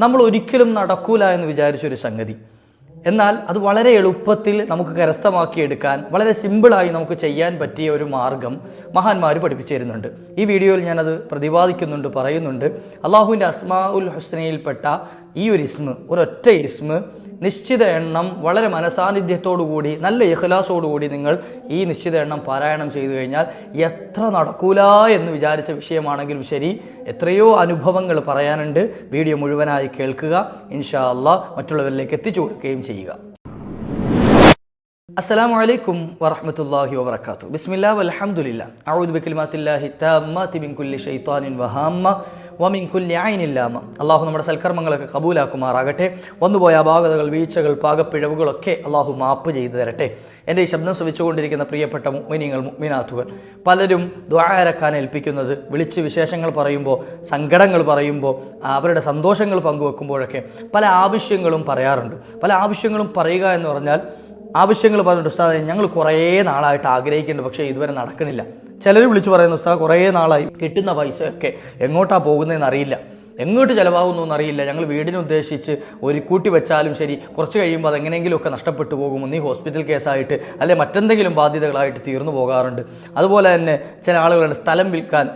നമ്മൾ ഒരിക്കലും നടക്കൂല എന്ന് വിചാരിച്ചൊരു സംഗതി. എന്നാൽ അത് വളരെ എളുപ്പത്തിൽ നമുക്ക് കരസ്ഥമാക്കിയെടുക്കാൻ വളരെ സിമ്പിളായി നമുക്ക് ചെയ്യാൻ പറ്റിയ ഒരു മാർഗം മഹാന്മാർ പഠിപ്പിച്ചു തരുന്നുണ്ട് ഈ വീഡിയോയിൽ ഞാനത് പ്രതിപാദിക്കുന്നുണ്ട് പറയുന്നുണ്ട്. അള്ളാഹുവിന്റെ അസ്മാ ഉൽ ഹുസ്നയിൽപ്പെട്ട ഈ ഒരു ഇസ്മ് ഒരൊറ്റ ഇസ്മ് നിശ്ചിത എണ്ണം വളരെ മനസാന്നിധ്യത്തോടുകൂടി നല്ല ഇഖലാസോടുകൂടി നിങ്ങൾ ഈ നിശ്ചിത എണ്ണം പാരായണം ചെയ്തു കഴിഞ്ഞാൽ എത്ര നടക്കൂല എന്ന് വിചാരിച്ച വിഷയമാണെങ്കിലും ശരി. എത്രയോ അനുഭവങ്ങൾ പറയാനുണ്ട്. വീഡിയോ മുഴുവനായി കേൾക്കുക. ഇൻഷാ അള്ളാഹ് മറ്റുള്ളവരിലേക്ക് എത്തിച്ചു കൊടുക്കുകയും ചെയ്യുക. അസ്സാം വലൈക്കും വറഹമത്തല്ലാഹി വാത്തു ബിസ്മില്ലാ വലഹമുല്ലാ അഊദ് ബിക്കിൽമാത്തില്ലാഹി തമ്മ തിമിൻ വഹാമ്മ. വമിൻകുല്യായിനില്ലാമ അള്ളാഹു നമ്മുടെ സൽക്കർമ്മങ്ങളൊക്കെ കബൂലാക്കുമാറാകട്ടെ. വന്നുപോയ അപാകതകൾ വീഴ്ചകൾ പാകപ്പിഴവുകളൊക്കെ അള്ളാഹു മാപ്പ് ചെയ്തു തരട്ടെ. എന്റെ ഈ ശബ്ദം ശ്രവിച്ചുകൊണ്ടിരിക്കുന്ന പ്രിയപ്പെട്ട മുഗ്മിനിങ്ങൾ മുഗ്മിനാത്തുകൾ പലരും ദ്വാരക്കാൻ ഏൽപ്പിക്കുന്നത് വിളിച്ച് വിശേഷങ്ങൾ പറയുമ്പോൾ സങ്കടങ്ങൾ പറയുമ്പോൾ അവരുടെ സന്തോഷങ്ങൾ പങ്കുവെക്കുമ്പോഴൊക്കെ പല ആവശ്യങ്ങളും പറയാറുണ്ട്. പല ആവശ്യങ്ങളും പറയുക എന്ന് പറഞ്ഞാൽ ആവശ്യങ്ങൾ പറഞ്ഞിട്ട് ഉസ്താദ് ഞങ്ങൾ കുറേ നാളായിട്ട് ആഗ്രഹിക്കുന്നുണ്ട് പക്ഷേ ഇതുവരെ നടക്കണില്ല ചിലർ വിളിച്ചു പറയുന്ന ഉസ്താദ് കുറേ നാളായി കിട്ടുന്ന പൈസയൊക്കെ എങ്ങോട്ടാണ് പോകുന്നതെന്ന് അറിയില്ല. എങ്ങോട്ട് ചിലവാകുന്നു എന്നറിയില്ല ഞങ്ങൾ വീടിനെ ഉദ്ദേശിച്ച് ഒരു കൂട്ടി വെച്ചാലും ശരി കുറച്ച് കഴിയുമ്പോൾ അതെങ്ങനെയെങ്കിലുമൊക്കെ നഷ്ടപ്പെട്ടു പോകും. നീ ഹോസ്പിറ്റൽ കേസായിട്ട് അല്ലെ മറ്റെന്തെങ്കിലും ബാധ്യതകളായിട്ട് തീർന്നു പോകാറുണ്ട്. അതുപോലെ തന്നെ ചില ആളുകളുടെ സ്ഥലം വിൽക്കാൻ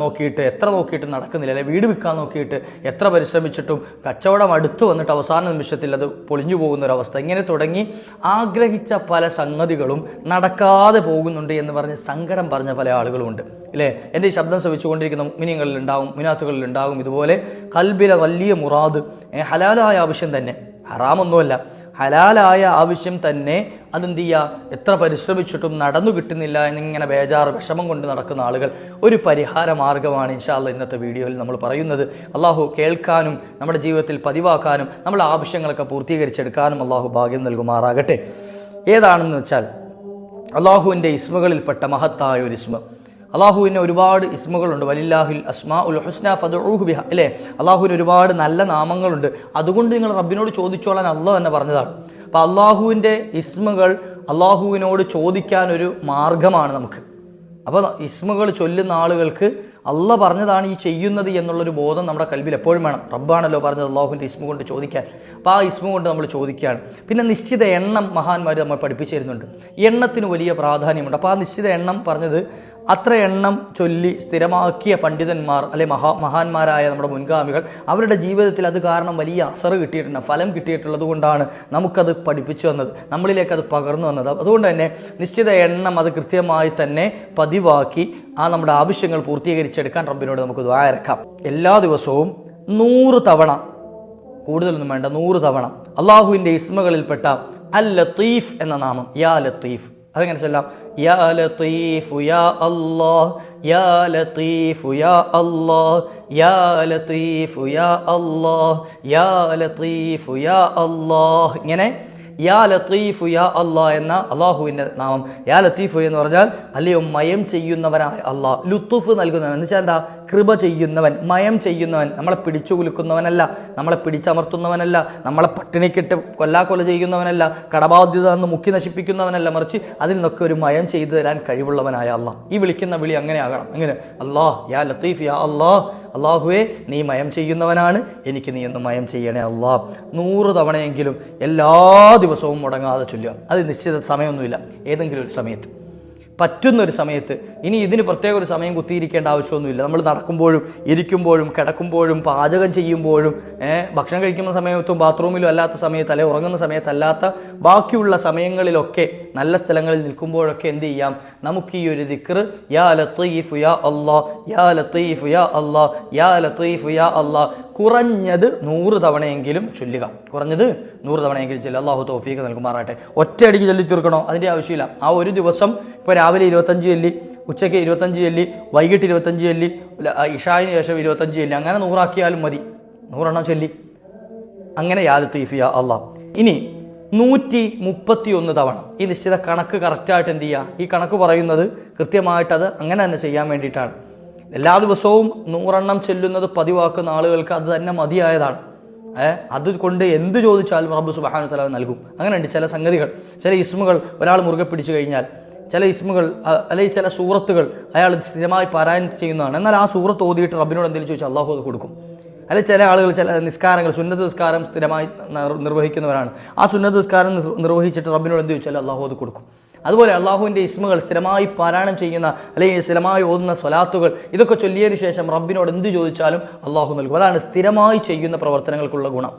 നോക്കിയിട്ട് എത്ര നോക്കിയിട്ട് നടക്കുന്നില്ല അല്ലെങ്കിൽ വീട് വിൽക്കാൻ നോക്കിയിട്ട് എത്ര പരിശ്രമിച്ചിട്ടും കച്ചവടം അടുത്ത് വന്നിട്ട് അവസാന നിമിഷത്തിൽ അത് പൊളിഞ്ഞു പോകുന്ന ഒരവസ്ഥ ഇങ്ങനെ തുടങ്ങി ആഗ്രഹിച്ച പല സംഗതികളും നടക്കാതെ പോകുന്നുണ്ട് എന്ന് പറഞ്ഞ് സങ്കടം പറഞ്ഞ പല ആളുകളുമുണ്ട്. അല്ലേ എന്റെ ഈ ശബ്ദം ശ്രമിച്ചുകൊണ്ടിരിക്കുന്ന മിനിങ്ങളിൽ ഉണ്ടാവും മിനാത്തുകളിൽ ഉണ്ടാകും ഇതുപോലെ കൽബിലെ വലിയ മുറാദ് ഹലാലായ ആവശ്യം തന്നെ. ഹറാമൊന്നുമല്ല. ഹലാലായ ആവശ്യം തന്നെ അതെന്ത് ചെയ്യുക എത്ര പരിശ്രമിച്ചിട്ടും നടന്നു കിട്ടുന്നില്ല എന്നിങ്ങനെ ബേജാറ് വിഷമം കൊണ്ട് നടക്കുന്ന ആളുകൾ. ഒരു പരിഹാര മാർഗമാണ് ഇൻഷാല്ല ഇന്നത്തെ വീഡിയോയിൽ നമ്മൾ പറയുന്നത്. അള്ളാഹു കേൾക്കാനും നമ്മുടെ ജീവിതത്തിൽ പതിവാക്കാനും നമ്മുടെ ആവശ്യങ്ങളൊക്കെ പൂർത്തീകരിച്ചെടുക്കാനും അള്ളാഹു ഭാഗ്യം നൽകുമാറാകട്ടെ. ഏതാണെന്ന് വെച്ചാൽ അള്ളാഹുവിന്റെ ഇസ്മുകളിൽപ്പെട്ട മഹത്തായ ഒരു ഇസ്മ അള്ളാഹുവിന് ഒരുപാട് ഇസ്മുകളുണ്ട്. വലില്ലാഹുൽ അസ്മാ ഉൽ ഹുസ്ന ഫദൂഹു ബിഹ. അല്ലേ? അള്ളാഹുവിന് ഒരുപാട് നല്ല നാമങ്ങളുണ്ട്. അതുകൊണ്ട് നിങ്ങൾ റബ്ബിനോട് ചോദിച്ചോളാൻ അള്ളാഹ് തന്നെ പറഞ്ഞതാണ്. അപ്പോൾ അള്ളാഹുവിന്റെ ഇസ്മുകൾ അള്ളാഹുവിനോട് ചോദിക്കാൻ ഒരു മാർഗമാണ് നമുക്ക്. അപ്പോൾ ഇസ്മുകൾ ചൊല്ലുന്ന ആളുകൾക്ക് അള്ള പറഞ്ഞതാണ് ഈ ചെയ്യുന്നത് എന്നുള്ളൊരു ബോധം നമ്മുടെ കൽവിൽ എപ്പോഴും വേണം. റബ്ബാണല്ലോ പറഞ്ഞത് അള്ളാഹുവിന്റെ ഇസ്മു കൊണ്ട് ചോദിക്കാൻ. അപ്പോൾ ആ ഇസ്മു കൊണ്ട് നമ്മൾ ചോദിക്കുകയാണ്. പിന്നെ നിശ്ചിത എണ്ണം മഹാന്മാർ നമ്മൾ പഠിപ്പിച്ചു തരുന്നുണ്ട്. എണ്ണത്തിന് വലിയ പ്രാധാന്യമുണ്ട്. അപ്പോൾ ആ നിശ്ചിത എണ്ണം പറഞ്ഞത് അത്ര എണ്ണം ചൊല്ലി സ്ഥിരമാക്കിയ പണ്ഡിതന്മാർ അല്ലെ മഹാ മഹാന്മാരായ നമ്മുടെ മുൻഗാമികൾ അവരുടെ ജീവിതത്തിൽ അത് കാരണം വലിയ അസർ കിട്ടിയിട്ടുണ്ട് ഫലം കിട്ടിയിട്ടുള്ളത് കൊണ്ടാണ് നമുക്കത് പഠിപ്പിച്ചു വന്നത് നമ്മളിലേക്ക് അത് പകർന്നു വന്നത് അതുകൊണ്ട് തന്നെ നിശ്ചിത എണ്ണം അത് കൃത്യമായി തന്നെ പതിവാക്കി ആ നമ്മുടെ ആവശ്യങ്ങൾ പൂർത്തീകരിച്ചെടുക്കാൻ റബ്ബിനോട് നമുക്ക് ദ്വാരക്കാം എല്ലാ ദിവസവും നൂറ് തവണ കൂടുതലൊന്നും വേണ്ട നൂറ് തവണ അള്ളാഹുവിന്റെ ഇസ്മകളിൽപ്പെട്ട അൽ ലത്തീഫ് എന്ന നാമം യാ ലത്തീഫ്. അതെങ്ങനെ ചൊല്ലാം യാ ലത്തീഫു യാ അല്ലാഹ് യാ ലത്തീഫു യാ അല്ലാഹ് യാ ലത്തീഫു യാ അല്ലാഹ് യാ ലത്തീഫു യാ അല്ലാഹ്. ഇങ്ങനെ യാ ലത്തീഫു യാ അള്ളാ എന്ന അള്ളാഹുവിന്റെ നാമം. യാ ലത്തീഫു എന്ന് പറഞ്ഞാൽ അല്ലയോ മയം ചെയ്യുന്നവനായ അള്ളാഹ് ലുത്തുഫ് നൽകുന്നവൻ. എന്ന് വെച്ചാൽ എന്താ? കൃപ ചെയ്യുന്നവൻ മയം ചെയ്യുന്നവൻ. നമ്മളെ പിടിച്ചു കുലുക്കുന്നവനല്ല നമ്മളെ പിടിച്ചമർത്തുന്നവനല്ല നമ്മളെ പട്ടിണിക്കിട്ട് കൊല്ലാക്കൊല ചെയ്യുന്നവനല്ല കടബാധ്യത എന്ന് മുക്കി നശിപ്പിക്കുന്നവനല്ല. മറിച്ച് അതിൽ നിന്നൊക്കെ ഒരു മയം ചെയ്തു തരാൻ കഴിവുള്ളവനായ അള്ളാഹ് ഈ വിളിക്കുന്ന വിളി അങ്ങനെ ആകണം അങ്ങനെ അള്ളാഹ് യാ ലത്തീഫ് യാ അള്ളാഹ് അള്ളാഹുവേ നീ മയം ചെയ്യുന്നവനാണ്. എനിക്ക് നീ ഒന്ന് മയം ചെയ്യണേ അള്ളാഹ് നൂറ് തവണയെങ്കിലും എല്ലാ ദിവസവും മുടങ്ങാതെ ചൊല്ലുക. അത് നിശ്ചിത സമയമൊന്നുമില്ല. ഏതെങ്കിലും ഒരു സമയത്ത്. പറ്റുന്ന ഒരു സമയത്ത് ഇനി ഇതിന് പ്രത്യേക ഒരു സമയം കുത്തിയിരിക്കേണ്ട ആവശ്യമൊന്നുമില്ല. നമ്മൾ നടക്കുമ്പോഴും ഇരിക്കുമ്പോഴും കിടക്കുമ്പോഴും പാചകം ചെയ്യുമ്പോഴും ഭക്ഷണം കഴിക്കുന്ന സമയത്തും ബാത്റൂമിലും അല്ലാത്ത സമയത്ത് അല്ലെ ഉറങ്ങുന്ന സമയത്തല്ലാത്ത ബാക്കിയുള്ള സമയങ്ങളിലൊക്കെ നല്ല സ്ഥലങ്ങളിൽ നിൽക്കുമ്പോഴൊക്കെ എന്ത് ചെയ്യാം? നമുക്ക് ഈ ഒരു ദിക്ർ യാ ലത്തീഫ് യാ അല്ലാ യാ ലത്തീഫ് യാ അല്ലാ യാ ലത്തീഫ് യാ അല്ലാ കുറഞ്ഞത് നൂറ് തവണയെങ്കിലും ചൊല്ലുക. കുറഞ്ഞത് നൂറ് തവണയെങ്കിലും ചൊല്ലുക. അള്ളാഹു തോഫീക്ക് നൽകുമാറാട്ടെ ഒറ്റയടിക്ക് ചൊല്ലി തീർക്കണോ? അതിന്റെ ആവശ്യമില്ല. ആ ഒരു ദിവസം ഇപ്പോൾ രാവിലെ ഇരുപത്തഞ്ച് ചൊല്ലി ഉച്ചയ്ക്ക് ഇരുപത്തഞ്ച് ചൊല്ലി വൈകിട്ട് ഇരുപത്തഞ്ച് ചൊല്ലി ഇഷായിന് ശേഷം ഇരുപത്തഞ്ച് ചൊല്ലി അങ്ങനെ നൂറാക്കിയാലും മതി. നൂറെണ്ണം ചൊല്ലി. അങ്ങനെ യാ തീഫിയ അള്ളാഹ് ഇനി നൂറ്റി മുപ്പത്തി ഒന്ന് തവണ. ഈ നിശ്ചിത കണക്ക് കറക്റ്റായിട്ട് എന്ത് ചെയ്യുക? ഈ കണക്ക് പറയുന്നത് കൃത്യമായിട്ട് അത് അങ്ങനെ തന്നെ ചെയ്യാൻ വേണ്ടിയിട്ടാണ്. എല്ലാ ദിവസവും നൂറെണ്ണം ചെല്ലുന്നത് പതിവാക്കുന്ന ആളുകൾക്ക് അത് തന്നെ മതിയായതാണ്. ഏഹ് അതുകൊണ്ട് എന്ത് ചോദിച്ചാലും റബ്ബ് സുബാനു തല നൽകും. അങ്ങനെയുണ്ട് ചില സംഗതികൾ. ചില ഇസ്മുകൾ ഒരാൾ മുറുകെ പിടിച്ചു കഴിഞ്ഞാൽ ചില ഇസ്മുകൾ അല്ലെങ്കിൽ ചില സൂറത്തുകൾ അയാൾ സ്ഥിരമായി പാരായണം ചെയ്യുന്നതാണ്. എന്നാൽ ആ സൂറത്ത് ഓതിയിട്ട് റബ്ബിനോട് എന്തെങ്കിലും ചോദിച്ചാൽ അള്ളാഹു അത് കൊടുക്കും. അല്ലെങ്കിൽ ചില ആളുകൾ ചില നിസ്കാരങ്ങൾ സുന്നത്ത് നിസ്കാരം സ്ഥിരമായി നിർവഹിക്കുന്നവരാണ്. ആ സുന്നത്ത് നിസ്കാരം നിർവഹിച്ചിട്ട് റബ്ബിനോട് എന്ത് ചോദിച്ചാലും അള്ളാഹു അത് കൊടുക്കും. അതുപോലെ അള്ളാഹുവിന്റെ ഇസ്മുകൾ സ്ഥിരമായി പാരായണം ചെയ്യുന്ന അല്ലെങ്കിൽ സ്ഥിരമായി ഓതുന്ന സ്വലാത്തുകൾ ഇതൊക്കെ ചൊല്ലിയതിന് ശേഷം റബ്ബിനോട് എന്ത് ചോദിച്ചാലും അള്ളാഹു നൽകും. അതാണ് സ്ഥിരമായി ചെയ്യുന്ന പ്രവർത്തനങ്ങൾക്കുള്ള ഗുണം.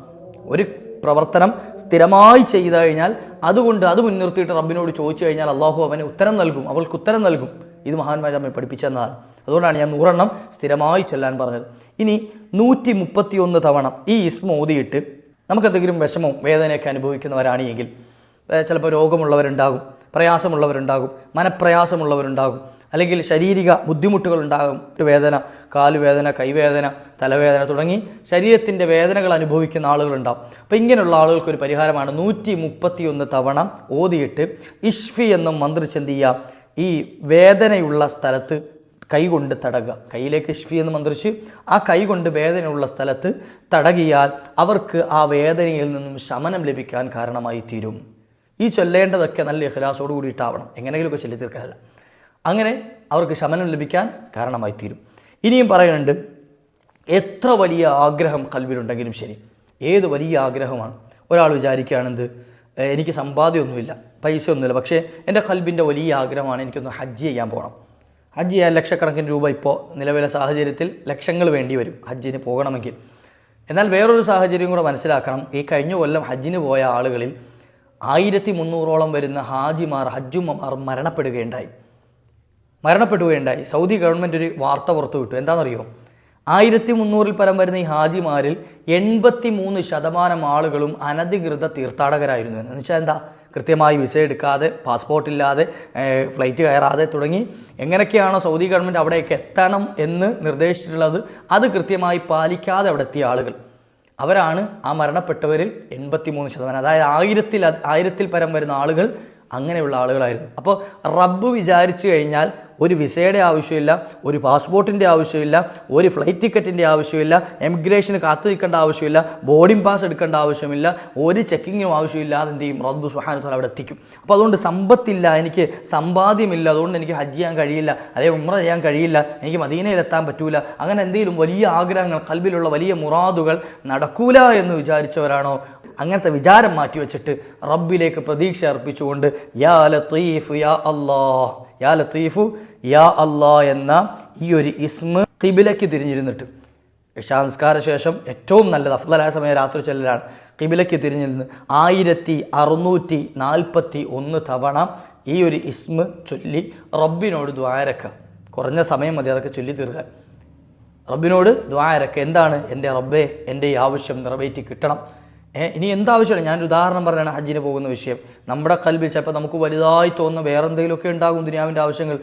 ഒരു പ്രവർത്തനം സ്ഥിരമായി ചെയ്തു കഴിഞ്ഞാൽ അതുകൊണ്ട് അത് മുൻനിർത്തിയിട്ട് റബ്ബിനോട് ചോദിച്ചു കഴിഞ്ഞാൽ അള്ളാഹു അവന് ഉത്തരം നൽകും അവൾക്ക് ഉത്തരം നൽകും. ഇത് മഹാന്മാരെ നമ്മെ പഠിപ്പിച്ചെന്നാണ് അതുകൊണ്ടാണ് ഞാൻ നൂറെണ്ണം സ്ഥിരമായി ചെല്ലാൻ പറഞ്ഞത്. ഇനി നൂറ്റി മുപ്പത്തി ഒന്ന് തവണ ഈ ഇസ്മ ഓതിയിട്ട് നമുക്കെന്തെങ്കിലും വിഷമവും വേദനയൊക്കെ അനുഭവിക്കുന്നവരാണെങ്കിൽ ചിലപ്പോൾ രോഗമുള്ളവരുണ്ടാകും. പ്രയാസമുള്ളവരുണ്ടാകും മനപ്രയാസമുള്ളവരുണ്ടാകും അല്ലെങ്കിൽ ശാരീരിക ബുദ്ധിമുട്ടുകൾ ഉണ്ടാകും വേദന കാലുവേദന കൈവേദന തലവേദന തുടങ്ങി ശരീരത്തിന്റെ വേദനകൾ അനുഭവിക്കുന്ന ആളുകളുണ്ടാകും അപ്പോൾ ഇങ്ങനെയുള്ള ആളുകൾക്ക് ഒരു പരിഹാരമാണ് നൂറ്റി മുപ്പത്തിയൊന്ന് തവണ ഓതിയിട്ട് ഇഷ്ഫി എന്നും മന്ത്രിച്ചെന്ത് ചെയ്യുക? ഈ വേദനയുള്ള സ്ഥലത്ത് കൈകൊണ്ട് തടകുക. കയ്യിലേക്ക് ഇഷ്ഫി എന്ന് മന്ത്രിച്ച് ആ കൈകൊണ്ട് വേദനയുള്ള സ്ഥലത്ത് തടകിയാൽ അവർക്ക് ആ വേദനയിൽ നിന്നും ശമനം ലഭിക്കാൻ കാരണമായി തീരും ഈ ചൊല്ലേണ്ടതൊക്കെ നല്ല ഇഹ്ലാസോട് കൂടിയിട്ടാവണം. എങ്ങനെയെങ്കിലുമൊക്കെ ചൊല്ലി തീർക്കാനല്ല അങ്ങനെ അവർക്ക് ശമനം ലഭിക്കാൻ കാരണമായി തീരും ഇനിയും പറയുന്നുണ്ട് എത്ര വലിയ ആഗ്രഹം കൽവിലുണ്ടെങ്കിലും ശരി. ഏത് വലിയ ആഗ്രഹമാണ്? ഒരാൾ വിചാരിക്കുകയാണെന്ത് "ഏ, എനിക്ക് സമ്പാദ്യമൊന്നുമില്ല പൈസ ഒന്നുമില്ല പക്ഷേ എന്റെ കൽബിന്റെ വലിയ ആഗ്രഹമാണ് എനിക്കൊന്ന് ഹജ്ജ് ചെയ്യാൻ പോകണം. ഹജ്ജ് ചെയ്യാൻ ലക്ഷക്കണക്കിന് രൂപ ഇപ്പോൾ നിലവിലെ സാഹചര്യത്തിൽ ലക്ഷങ്ങൾ വേണ്ടി വരും ഹജ്ജിന് പോകണമെങ്കിൽ. എന്നാൽ വേറൊരു സാഹചര്യം കൂടെ മനസ്സിലാക്കണം. ഈ കഴിഞ്ഞ കൊല്ലം ഹജ്ജിന് പോയ ആളുകളിൽ ആയിരത്തി മുന്നൂറോളം വരുന്ന ഹാജിമാർ ഹജ്ജുമാർ മരണപ്പെടുകയുണ്ടായി. മരണപ്പെടുകയുണ്ടായി. സൗദി ഗവൺമെന്റ് ഒരു വാർത്ത പുറത്തുവിട്ടു. എന്താണെന്നറിയോ? ആയിരത്തി മുന്നൂറിൽ പരം വരുന്ന ഈ ഹാജിമാരിൽ എൺപത്തി മൂന്ന് ശതമാനം ആളുകളും അനധികൃത തീർത്ഥാടകരായിരുന്നു എന്ന്. വെച്ചാൽ എന്താ? കൃത്യമായി വിസ എടുക്കാതെ പാസ്പോർട്ട് ഇല്ലാതെ ഫ്ലൈറ്റ് കയറാതെ തുടങ്ങി. എങ്ങനെയൊക്കെയാണോ സൗദി ഗവൺമെന്റ് അവിടേക്ക് എത്തണം എന്ന് നിർദ്ദേശിച്ചിട്ടുള്ളത് അത് കൃത്യമായി പാലിക്കാതെ അവിടെ എത്തിയ ആളുകൾ. അവരാണ് ആ മരണപ്പെട്ടവരിൽ എൺപത്തി മൂന്ന് ശതമാനം. അതായത് ആയിരത്തിൽ ആയിരത്തിൽ പരം വരുന്ന ആളുകൾ അങ്ങനെയുള്ള ആളുകളായിരുന്നു. അപ്പോൾ റബ്ബ് വിചാരിച്ചു കഴിഞ്ഞാൽ ഒരു വിസയുടെ ആവശ്യമില്ല ഒരു പാസ്പോർട്ടിന്റെ ആവശ്യമില്ല ഒരു ഫ്ലൈറ്റ് ടിക്കറ്റിന്റെ ആവശ്യമില്ല എമിഗ്രേഷന് കാത്തു നിൽക്കേണ്ട ആവശ്യമില്ല ബോർഡിംഗ് പാസ് എടുക്കേണ്ട ആവശ്യമില്ല ഒരു ചെക്കിങ്ങിനും ആവശ്യമില്ല എന്ത് ചെയ്യും? റബ്ബ് സുഹാനത്തോൽ അവിടെ എത്തിക്കും. അപ്പോൾ അതുകൊണ്ട് സമ്പത്തില്ല എനിക്ക് സമ്പാദ്യമില്ല അതുകൊണ്ട് എനിക്ക് ഹജ്ജ് ചെയ്യാൻ കഴിയില്ല അതേ ഉമ്ര ചെയ്യാൻ കഴിയില്ല എനിക്ക് മദീനയിലെത്താൻ പറ്റൂല അങ്ങനെ എന്തെങ്കിലും വലിയ ആഗ്രഹങ്ങൾ കൽബിലുള്ള വലിയ മുറാദുകൾ നടക്കൂല എന്ന് വിചാരിച്ചവരാണോ? അങ്ങനത്തെ വിചാരം മാറ്റി വെച്ചിട്ട് റബ്ബിലേക്ക് പ്രതീക്ഷ അർപ്പിച്ചുകൊണ്ട് യാ ലത്തീഫ് യാ അല്ലാ യാ ലത്തീഫു യാ അല്ലാ എന്ന ഈ ഒരു ഇസ്മ കിബിലയ്ക്ക് തിരിഞ്ഞിരുന്നിട്ട്. ഇഷാംസ്കാര ശേഷം ഏറ്റവും നല്ലത് അഫ്ലായ സമയം രാത്രി ചെല്ലലാണ്. കിബിലയ്ക്ക് തിരിഞ്ഞിരുന്ന് ആയിരത്തി അറുന്നൂറ്റി നാൽപ്പത്തി ഒന്ന് തവണ ഈ ഒരു ഇസ്മ ചൊല്ലി റബ്ബിനോട് ദ്വാരക്ക കുറഞ്ഞ സമയം മതി അതൊക്കെ ചൊല്ലി തീർക്കാൻ. റബ്ബിനോട് ദ്വാരക്ക എന്താണ്? എന്റെ റബ്ബേ എന്റെ ഈ ആവശ്യം നിറവേറ്റി കിട്ടണം. ഇനി എന്താവശ്യമാണ് ഞാനൊരു ഉദാഹരണം പറയുകയാണ് ഹജ്ജിന് പോകുന്ന വിഷയം. നമ്മുടെ കൽബിൽ ചിലപ്പോൾ നമുക്ക് വലുതായി തോന്നുന്ന വേറെ എന്തെങ്കിലുമൊക്കെ ഉണ്ടാകും ദുനിയാവിന്റെ ആവശ്യങ്ങൾ.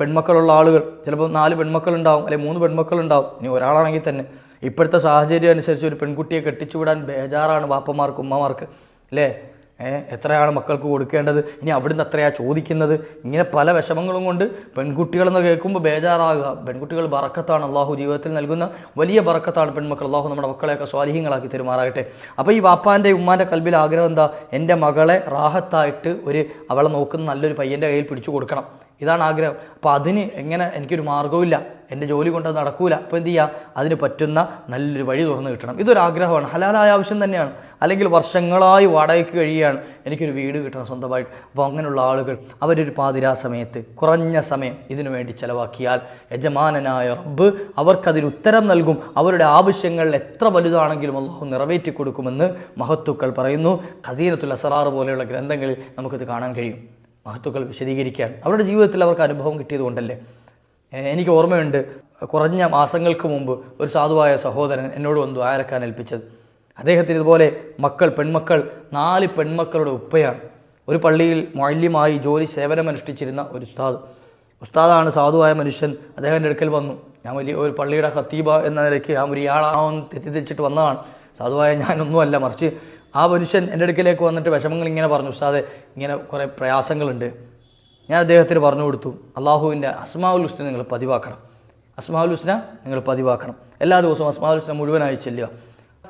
പെൺമക്കളുള്ള ആളുകൾ ചിലപ്പോൾ നാല് പെൺമക്കളുണ്ടാവും അല്ലെങ്കിൽ മൂന്ന് പെൺമക്കളുണ്ടാവും. ഇനി ഒരാളാണെങ്കിൽ തന്നെ ഇപ്പോഴത്തെ സാഹചര്യം അനുസരിച്ച് ഒരു പെൺകുട്ടിയെ കെട്ടിച്ചു വിടാൻ ബേജാറാണ് വാപ്പമാർക്ക് ഉമ്മമാർക്ക്. അല്ലേ? എത്രയാണ് മക്കൾക്ക് കൊടുക്കേണ്ടത്? ഇനി അവിടുന്ന് എത്രയാണ് ചോദിക്കുന്നത്? ഇങ്ങനെ പല വിഷമങ്ങളും കൊണ്ട് പെൺകുട്ടികളെന്ന് കേൾക്കുമ്പോൾ ബേജാറാകുക. പെൺകുട്ടികൾ ബറക്കത്താണ് അള്ളാഹു ജീവിതത്തിൽ നൽകുന്ന വലിയ ബറക്കത്താണ് പെൺമക്കൾ. അള്ളാഹു നമ്മുടെ മക്കളെയൊക്കെ സ്വാലിഹ്യങ്ങളാക്കി തെരുമാറാകട്ടെ. അപ്പോൾ ഈ വാപ്പാന്റെ ഉമ്മാന്റെ കൽബിൽ ആഗ്രഹം എന്താ? എന്റെ മകളെ റാഹത്തായിട്ട് ഒരു അവളെ നോക്കുന്ന നല്ലൊരു പയ്യന്റെ കയ്യിൽ പിടിച്ചു കൊടുക്കണം. ഇതാണ് ആഗ്രഹം. അപ്പോൾ അതിന് എങ്ങനെ എനിക്കൊരു മാർഗവുമില്ല. എന്റെ ജോലി കൊണ്ട് നടക്കൂല. അപ്പോൾ എന്ത് ചെയ്യുക അതിന് പറ്റുന്ന നല്ലൊരു വഴി തുറന്നു കിട്ടണം. ഇതൊരു ആഗ്രഹമാണ്. ഹലാലായ ആവശ്യം തന്നെയാണ്. അല്ലെങ്കിൽ വർഷങ്ങളായി വാടകയ്ക്ക് കഴിയുകയാണ്. എനിക്കൊരു വീട് കിട്ടണം സ്വന്തമായിട്ട്. അപ്പോൾ അങ്ങനെയുള്ള ആളുകൾ അവരൊരു പാതിരാ സമയത്ത് കുറഞ്ഞ സമയം ഇതിനു വേണ്ടി ചെലവാക്കിയാൽ യജമാനനായ റബ്ബ് അവർക്കതിന് ഉത്തരം നൽകും. അവരുടെ ആവശ്യങ്ങൾ എത്ര വലുതാണെങ്കിലും അള്ളാഹു നിറവേറ്റി കൊടുക്കുമെന്ന് മഹത്തുക്കൾ പറയുന്നു. ഖസീനത്തുൽ അസറാർ പോലെയുള്ള ഗ്രന്ഥങ്ങളിൽ നമുക്കിത് കാണാൻ കഴിയും. മഹത്തുക്കൾ വിശദീകരിക്കാൻ. അവരുടെ ജീവിതത്തിൽ അവർക്ക് അനുഭവം കിട്ടിയതുകൊണ്ടല്ലേ എനിക്ക് ഓർമ്മയുണ്ട് കുറഞ്ഞ മാസങ്ങൾക്ക് മുമ്പ് ഒരു സാധുവായ സഹോദരൻ എന്നോട് വന്നു ആരക്കാൻ ഏൽപ്പിച്ചത്. അദ്ദേഹത്തിന് ഇതുപോലെ മക്കൾ പെൺമക്കൾ നാല് പെൺമക്കളുടെ ഉപ്പയാണ്. ഒരു പള്ളിയിൽ മൊല്യമായി ജോലി സേവനമനുഷ്ഠിച്ചിരുന്ന ഒരു ഉസ്താദ്. ഉസ്താദാണ് സാധുവായ മനുഷ്യൻ. അദ്ദേഹത്തിന്റെ അടുക്കൽ വന്നു. ഞാൻ വലിയ ഒരു പള്ളിയുടെ ഖത്തീബ എന്ന നിലയ്ക്ക് ആ ഒരു ഇയാളാണോ എന്ന് തെറ്റിദ്ധരിച്ചിട്ട് വന്നതാണ്. സാധുവായ ഞാനൊന്നുമല്ല മറിച്ച് ആ മനുഷ്യൻ എന്റെ അടുക്കലേക്ക് വന്നിട്ട് വിഷമങ്ങൾ ഇങ്ങനെ പറഞ്ഞു ഉസ്താദ് ഇങ്ങനെ കുറേ പ്രയാസങ്ങളുണ്ട്. ഞാൻ അദ്ദേഹത്തിന് പറഞ്ഞു കൊടുത്തു അള്ളാഹുവിന്റെ അസ്മാവുൽ ഹുസ്ന നിങ്ങൾ പതിവാക്കണം. അസ്മാവുൽ ഹുസ്ന നിങ്ങൾ പതിവാക്കണം. എല്ലാ ദിവസവും അസ്മാവുൽ ഹുസ്ന മുഴുവനായി ചെല്ലുക.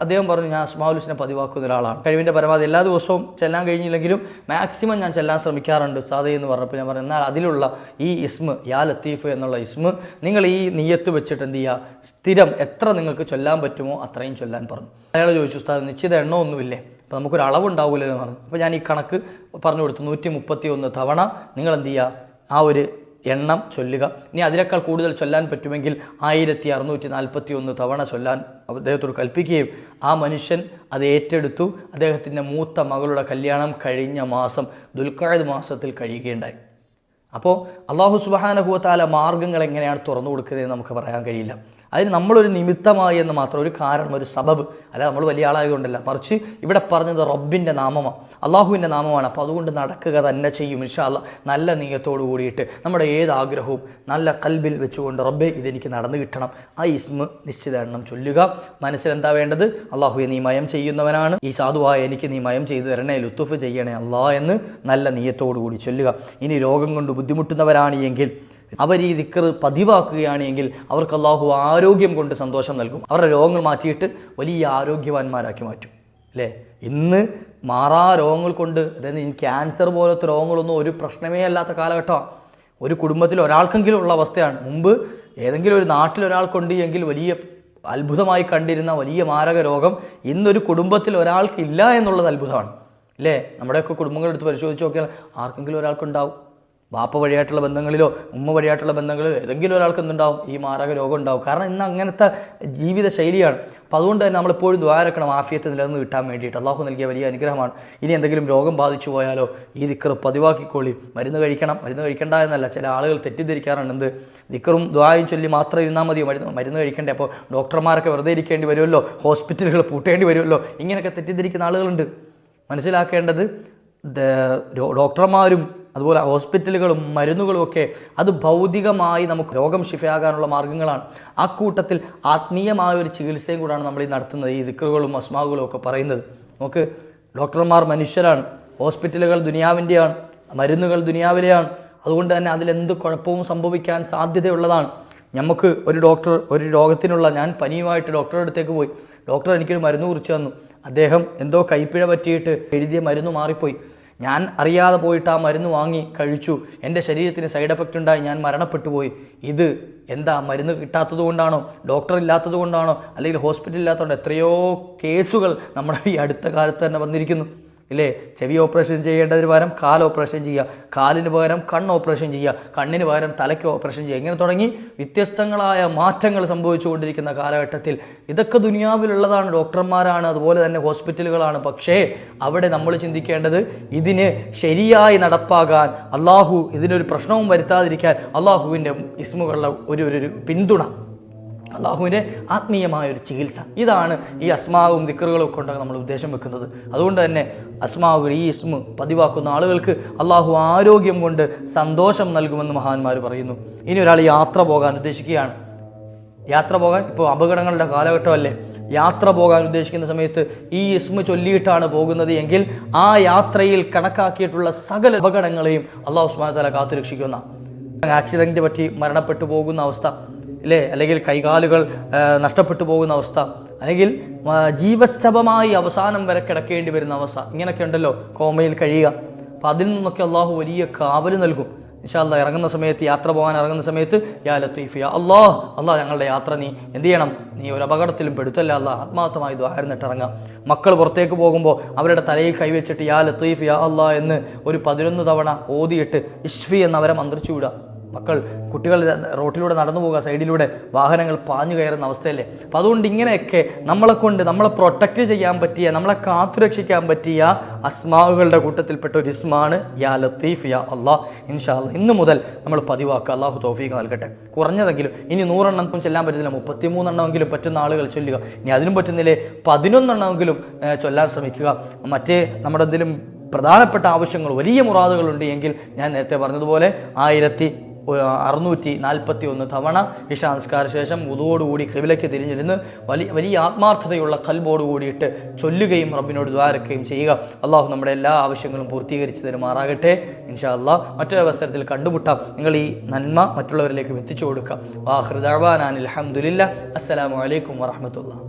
അദ്ദേഹം പറഞ്ഞു ഞാൻ അസ്മാലുസിനെ പതിവാക്കുന്ന ഒരാളാണ്. കഴിവിന്റെ പരമാവധി എല്ലാ ദിവസവും ചെല്ലാൻ കഴിഞ്ഞില്ലെങ്കിലും മാക്സിമം ഞാൻ ചെല്ലാൻ ശ്രമിക്കാറുണ്ട് സാദേ എന്ന് പറഞ്ഞപ്പോൾ ഞാൻ പറഞ്ഞു എന്നാൽ അതിലുള്ള ഈ ഇസ്മ് യാ ലത്തീഫ് എന്നുള്ള ഇസ്മ് നിങ്ങൾ ഈ നീയത്ത് വെച്ചിട്ട് എന്ത് ചെയ്യുക സ്ഥിരം എത്ര നിങ്ങൾക്ക് ചൊല്ലാൻ പറ്റുമോ അത്രയും ചൊല്ലാൻ പറഞ്ഞു. അയാൾ ചോദിച്ചു ഉസ്താദ് നിശ്ചിത എണ്ണമൊന്നുമില്ലേ? അപ്പോൾ നമുക്കൊരു അളവുണ്ടാവില്ലല്ലോ എന്ന് പറഞ്ഞു. അപ്പോൾ ഞാൻ ഈ കണക്ക് പറഞ്ഞു കൊടുത്തു നൂറ്റി മുപ്പത്തി ഒന്ന് തവണ നിങ്ങൾ എന്ത് ചെയ്യുക ആ ഒരു എണ്ണം ചൊല്ലുക. ഇനി അതിനേക്കാൾ കൂടുതൽ ചൊല്ലാൻ പറ്റുമെങ്കിൽ ആയിരത്തി അറുന്നൂറ്റി നാൽപ്പത്തി ഒന്ന് തവണ ചൊല്ലാൻ അദ്ദേഹത്തോട് കൽപ്പിക്കുകയും ആ മനുഷ്യൻ അത് ഏറ്റെടുത്തു. അദ്ദേഹത്തിന്റെ മൂത്ത മകളുടെ കല്യാണം കഴിഞ്ഞ മാസം ദുൽഖായത് മാസത്തിൽ കഴിയുകയുണ്ടായി. അപ്പോൾ അള്ളാഹു സുബാനഹുവത്താല മാർഗങ്ങൾ എങ്ങനെയാണ് തുറന്നു കൊടുക്കുന്നതെന്ന് നമുക്ക് പറയാൻ കഴിയില്ല. അതിന് നമ്മളൊരു നിമിത്തമായി എന്ന് മാത്രം ഒരു കാരണം ഒരു സബബ് അല്ല നമ്മൾ വലിയ ആളായതുകൊണ്ടല്ല. മറിച്ച് ഇവിടെ പറഞ്ഞത് റബ്ബിന്റെ നാമമാണ് അള്ളാഹുവിന്റെ നാമമാണ്. അപ്പോൾ അതുകൊണ്ട് നടക്കുക തന്നെ ചെയ്യും ഇൻഷാല്ല നല്ല നീയത്തോട് കൂടിയിട്ട് നമ്മുടെ ഏത് ആഗ്രഹവും നല്ല കൽബിൽ വെച്ചുകൊണ്ട് റബ്ബെ ഇതെനിക്ക് നടന്നു കിട്ടണം. ആ ഇസ്മ നിശ്ചിത എണ്ണം ചൊല്ലുക. മനസ്സിലെന്താ വേണ്ടത്? അള്ളാഹുവെ നീ മയം ചെയ്യുന്നവനാണ്. ഈ സാധുവായ എനിക്ക് നീ മയം ചെയ്തു തരണേ ലുത്തുഫ് ചെയ്യണേ അള്ളാ എന്ന് നല്ല നീയത്തോടു കൂടി ചൊല്ലുക. ഇനി രോഗം കൊണ്ട് ബുദ്ധിമുട്ടുന്നവരാണ് എങ്കിൽ അവർ ഈ ദിക്കർ പതിവാക്കുകയാണെങ്കിൽ അവർക്ക് അള്ളാഹു ആരോഗ്യം കൊണ്ട് സന്തോഷം നൽകും. അവരുടെ രോഗങ്ങൾ മാറ്റിയിട്ട് വലിയ ആരോഗ്യവാന്മാരാക്കി മാറ്റും. അല്ലേ? ഇന്ന് മാറാ രോഗങ്ങൾ കൊണ്ട് അതായത് ക്യാൻസർ പോലത്തെ രോഗങ്ങളൊന്നും ഒരു പ്രശ്നമേ അല്ലാത്ത കാലഘട്ടമാണ്. ഒരു കുടുംബത്തിൽ ഒരാൾക്കെങ്കിലും ഉള്ള അവസ്ഥയാണ്. മുമ്പ് ഏതെങ്കിലും ഒരു നാട്ടിൽ ഒരാൾക്കുണ്ട് എങ്കിൽ വലിയ അത്ഭുതമായി കണ്ടിരുന്ന വലിയ മാരക രോഗം ഇന്നൊരു കുടുംബത്തിൽ ഒരാൾക്കില്ല എന്നുള്ളത് അത്ഭുതമാണ്. അല്ലേ? നമ്മുടെയൊക്കെ കുടുംബങ്ങളെടുത്ത് പരിശോധിച്ച് നോക്കിയാൽ ആർക്കെങ്കിലും ഒരാൾക്കുണ്ടാവും. ബാപ്പ വഴിയായിട്ടുള്ള ബന്ധങ്ങളിലോ ഉമ്മ വഴിയായിട്ടുള്ള ബന്ധങ്ങളിലോ ഏതെങ്കിലും ഒരാൾക്ക് എന്തുണ്ടാവും? ഈ മാരക രോഗം ഉണ്ടാവും. കാരണം ഇന്ന് അങ്ങനത്തെ ജീവിത ശൈലിയാണ്. അപ്പം അതുകൊണ്ട് തന്നെ നമ്മളെപ്പോഴും ദ്വാരക്കണം ആഫിയത്ത് നിലനിന്ന് കിട്ടാൻ വേണ്ടിയിട്ട്. അള്ളാഹു നൽകിയ വലിയ അനുഗ്രഹമാണ്. ഇനി എന്തെങ്കിലും രോഗം ബാധിച്ചു പോയാലോ ഈ ദിക്കർ പതിവാക്കിക്കോളി. മരുന്ന് കഴിക്കണം. മരുന്ന് കഴിക്കണ്ട എന്നല്ല. ചില ആളുകൾ തെറ്റിദ്ധരിക്കാറുണ്ട്. എന്ത് ദിക്കറും ദ്വായും ചൊല്ലി മാത്രം ഇരുന്നാൽ മതിയോ? മരുന്ന് മരുന്ന് കഴിക്കേണ്ടേ? അപ്പോൾ ഡോക്ടർമാരൊക്കെ വെറുതെ ഇരിക്കേണ്ടി വരുമല്ലോ? ഹോസ്പിറ്റലുകൾ പൂട്ടേണ്ടി വരുമല്ലോ? ഇങ്ങനെയൊക്കെ തെറ്റിദ്ധരിക്കുന്ന ആളുകളുണ്ട്. മനസ്സിലാക്കേണ്ടത് ഡോക്ടർമാരും അതുപോലെ ഹോസ്പിറ്റലുകളും മരുന്നുകളും ഒക്കെ അത് ഭൗതികമായി നമുക്ക് രോഗം ശിഫയാകാനുള്ള മാർഗങ്ങളാണ്. ആ കൂട്ടത്തിൽ ആത്മീയമായ ഒരു ചികിത്സയും കൂടാണ് നമ്മൾ ഈ നടത്തുന്നത് ഈ ദിക്കറുകളും അസ്മാവുകളും ഒക്കെ പറയുന്നത്. നമുക്ക് ഡോക്ടർമാർ മനുഷ്യരാണ് ഹോസ്പിറ്റലുകൾ ദുനിയാവിന്റെയാണ് മരുന്നുകൾ ദുനിയാവിലെയാണ്. അതുകൊണ്ട് തന്നെ അതിലെന്ത് കുഴപ്പവും സംഭവിക്കാൻ സാധ്യതയുള്ളതാണ്. നമുക്ക് ഒരു ഡോക്ടർ ഒരു രോഗത്തിനുള്ള ഞാൻ പനിയുമായിട്ട് ഡോക്ടറുടെ അടുത്തേക്ക് പോയി. ഡോക്ടർ എനിക്കൊരു മരുന്ന് കുറിച്ച് തന്നു. അദ്ദേഹം എന്തോ കൈപ്പിഴ പറ്റിയിട്ട് എഴുതിയ മരുന്ന് മാറിപ്പോയി. ഞാൻ അറിയാതെ പോയിട്ട് ആ മരുന്ന് വാങ്ങി കഴിച്ചു. എന്റെ ശരീരത്തിന് സൈഡ് എഫക്റ്റ് ഉണ്ടായി. ഞാൻ മരണപ്പെട്ടു പോയി. ഇത് എന്താ മരുന്ന് കിട്ടാത്തത് കൊണ്ടാണോ? ഡോക്ടർ ഇല്ലാത്തത് കൊണ്ടാണോ? അല്ലെങ്കിൽ ഹോസ്പിറ്റൽ ഇല്ലാത്തതുകൊണ്ട് എത്രയോ കേസുകൾ നമ്മുടെ ഈ അടുത്ത കാലത്ത് തന്നെ വന്നിരിക്കുന്നു. ഇല്ലേ? ചെവി ഓപ്പറേഷൻ ചെയ്യേണ്ടതിന് പകരം കാൽ ഓപ്പറേഷൻ ചെയ്യുക. കാലിന് പകരം കണ്ണ് ഓപ്പറേഷൻ ചെയ്യുക. കണ്ണിന് പകരം തലയ്ക്ക് ഓപ്പറേഷൻ ചെയ്യുക. ഇങ്ങനെ തുടങ്ങി വ്യത്യസ്തങ്ങളായ മാറ്റങ്ങൾ സംഭവിച്ചുകൊണ്ടിരിക്കുന്ന കാലഘട്ടത്തിൽ ഇതൊക്കെ ദുനിയാവിലുള്ളതാണ്. ഡോക്ടർമാരാണ് അതുപോലെ തന്നെ ഹോസ്പിറ്റലുകളാണ്. പക്ഷേ അവിടെ നമ്മൾ ചിന്തിക്കേണ്ടത് ഇതിന് ശരിയായി നടപ്പാകാൻ അള്ളാഹു ഇതിനൊരു പ്രശ്നവും വരുത്താതിരിക്കാൻ അള്ളാഹുവിന്റെ ഇസ്മുകളുടെ ഒരു ഒരു പിന്തുണ. അള്ളാഹുവിന്റെ ആത്മീയമായ ഒരു ചികിത്സ. ഇതാണ് ഈ അസ്മാവും ദിക്കറുകളും ഉണ്ടാകും നമ്മൾ ഉദ്ദേശം വെക്കുന്നത്. അതുകൊണ്ട് തന്നെ അസ്മാവുകൾ ഈ ഇസ്മു പതിവാക്കുന്ന ആളുകൾക്ക് അള്ളാഹു ആരോഗ്യം കൊണ്ട് സന്തോഷം നൽകുമെന്ന് മഹാന്മാർ പറയുന്നു. ഇനി ഒരാൾ യാത്ര പോകാൻ ഉദ്ദേശിക്കുകയാണ്. യാത്ര പോകാൻ ഇപ്പോൾ അപകടങ്ങളുടെ കാലഘട്ടമല്ലേ? യാത്ര പോകാൻ ഉദ്ദേശിക്കുന്ന സമയത്ത് ഈ ഇസ്മ ചൊല്ലിയിട്ടാണ് പോകുന്നത് എങ്കിൽ ആ യാത്രയിൽ കണക്കാക്കിയിട്ടുള്ള സകല അപകടങ്ങളെയും അള്ളാഹു ഉസ്മാൻ കാത്തുരക്ഷിക്കുന്ന ആക്സിഡന്റ് പറ്റി മരണപ്പെട്ടു പോകുന്ന അവസ്ഥ. അല്ലേ അല്ലെങ്കിൽ കൈകാലുകൾ നഷ്ടപ്പെട്ടു പോകുന്ന അവസ്ഥ. അല്ലെങ്കിൽ ജീവശ്ചപമായി അവസാനം വരെ കിടക്കേണ്ടി വരുന്ന അവസ്ഥ. ഇങ്ങനെയൊക്കെ ഉണ്ടല്ലോ കോമയിൽ കഴിയുക. അപ്പം അതിൽ നിന്നൊക്കെ അള്ളാഹു വലിയ കാവൽ നൽകും. ഇൻഷാല്ല ഇറങ്ങുന്ന സമയത്ത് യാത്ര പോകാൻ ഇറങ്ങുന്ന സമയത്ത് യാ ലത്തീഫ് യാ അള്ളാഹ് അള്ളാഹ് ഞങ്ങളുടെ യാത്ര നീ എന്ത് ചെയ്യണം? നീ ഒരു അപകടത്തിലും പെടുത്തല്ല അല്ല ആത്മാർത്ഥമായി ദ്വാരന്നിട്ട് ഇറങ്ങാം. മക്കൾ പുറത്തേക്ക് പോകുമ്പോൾ അവരുടെ തലയിൽ കൈവച്ചിട്ട് യാ ലത്തീഫ് യാ അള്ളാഹ് എന്ന് ഒരു പതിനൊന്ന് തവണ ഓതിയിട്ട് ഇഷ്ഫി എന്ന് അവരെ മന്ത്രിച്ചു വിടുക. മക്കൾ കുട്ടികൾ റോട്ടിലൂടെ നടന്നു പോകുക സൈഡിലൂടെ വാഹനങ്ങൾ പാഞ്ഞു കയറുന്ന അവസ്ഥയല്ലേ? അപ്പം അതുകൊണ്ട് ഇങ്ങനെയൊക്കെ നമ്മളെ കൊണ്ട് നമ്മളെ പ്രൊട്ടക്റ്റ് ചെയ്യാൻ പറ്റിയ നമ്മളെ കാത്തുരക്ഷിക്കാൻ പറ്റിയ അസ്മാവുകളുടെ കൂട്ടത്തിൽപ്പെട്ട ഒരു ഇസ്മാണ് യാ ലത്തീഫ് യാ അള്ളാഹ് ഇൻഷാ അല്ല ഇന്ന് മുതൽ നമ്മൾ പതിവാക്കുക. അള്ളാഹു തോഫീക്ക് നൽകട്ടെ. കുറഞ്ഞതെങ്കിലും ഇനി നൂറെണ്ണം ചെല്ലാൻ പറ്റുന്നില്ല. മുപ്പത്തിമൂന്നെണ്ണമെങ്കിലും പറ്റുന്ന ആളുകൾ ചൊല്ലുക. ഇനി അതിനും പറ്റുന്നില്ലേ? പതിനൊന്നെണ്ണമെങ്കിലും ചൊല്ലാൻ ശ്രമിക്കുക. മറ്റേ നമ്മുടെ എന്തെങ്കിലും പ്രധാനപ്പെട്ട ആവശ്യങ്ങൾ വലിയ മുറാദുകളുണ്ട് എങ്കിൽ ഞാൻ നേരത്തെ പറഞ്ഞതുപോലെ ആയിരത്തി അറുന്നൂറ്റി നാൽപ്പത്തി ഒന്ന് തവണ ഇഷാംസ്കാര ശേഷം ഉതുവോടുകൂടി കിബിലയ്ക്ക് തിരിഞ്ഞിരുന്ന് വലിയ വലിയ ആത്മാർത്ഥതയുള്ള കൽബോട് കൂടിയിട്ട് ചൊല്ലുകയും റബ്ബിനോട് ദ്വാരക്കുകയും ചെയ്യുക. അള്ളാഹു നമ്മുടെ എല്ലാ ആവശ്യങ്ങളും പൂർത്തീകരിച്ചു തരുമാറാകട്ടെ. ഇൻഷാ അള്ളാഹ് മറ്റൊരു അവസരത്തിൽ കണ്ടുമുട്ടാം. നിങ്ങൾ ഈ നന്മ മറ്റുള്ളവരിലേക്ക് എത്തിച്ചു കൊടുക്കുക. വാഹൃദാൻ അലഹമുല്ല അസ്സലാമലൈക്കും വാഹമത്തുള്ള